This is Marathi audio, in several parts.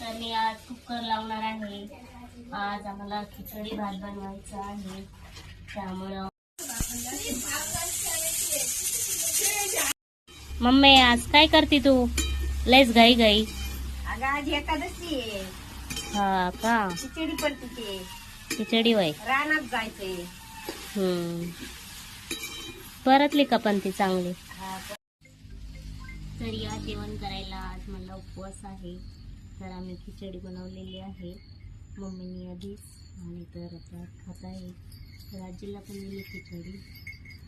मम्मी आज कुकर लावणार आहे. आज आम्हाला खिचडी भात बनवायचा आहे. त्यामुळं मम्मी आज काय करते तू? लयच घाई घाई. अगं आज एकादशी आहे. हा का? खिचडी पडते ते. खिचडी वय रानात जायचंय. हम्म. परतली का पण ती चांगली? हा, तर या जेवण करायला आज मला उपवास आहे. तर आम्ही खिचडी बनवलेली आहे. मम्मीनी आधीच. आणि तर आता खात आहे तर आजीला पण दिली खिचडी.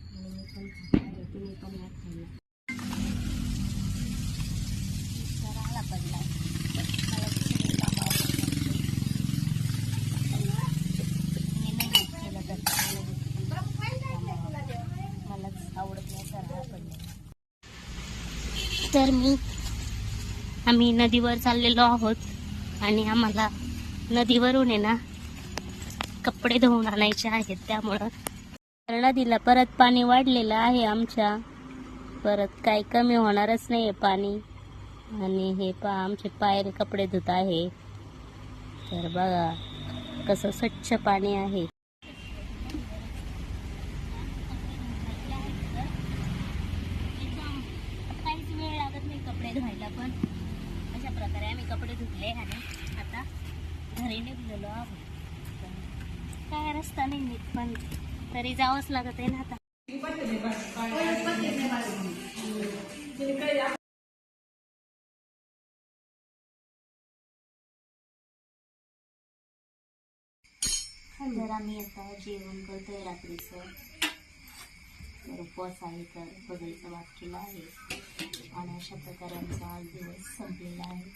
आणि मी पण खात आहे. तुम्ही पण या खायला. तर आला पडला मला मी नाही केलं आवडत नाही तर हा पडला तर मी आम्ही नदीवर चाललेलो आहोत. आणि आम्हाला नदीवरून आहे ना कपडे धुवून आणायचे आहेत त्यामुळं. तर नदीला परत पाणी वाढलेलं आहे आमच्या. परत काय कमी होणारच नाही आहे पाणी. आणि हे पा आमचे पायर कपडे धुत आहे. तर बघा कसं स्वच्छ पाणी आहे काहीच वेळ लागत नाही कपडे धुवायला पण आहे मी कपडे धुतले आणि आता घरी निघलेलो आहोत. काय रस्ता नाही नीट पण तरी जावंच लागत आहे ना आता. जर आम्ही आता जेवण करतोय रात्रीचं. तर उपवास आहे तर बघायचं वाट केला आहे. आणि अशा प्रकारे आमचा आज दिवस संपलेला आहे.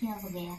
क्या हो गया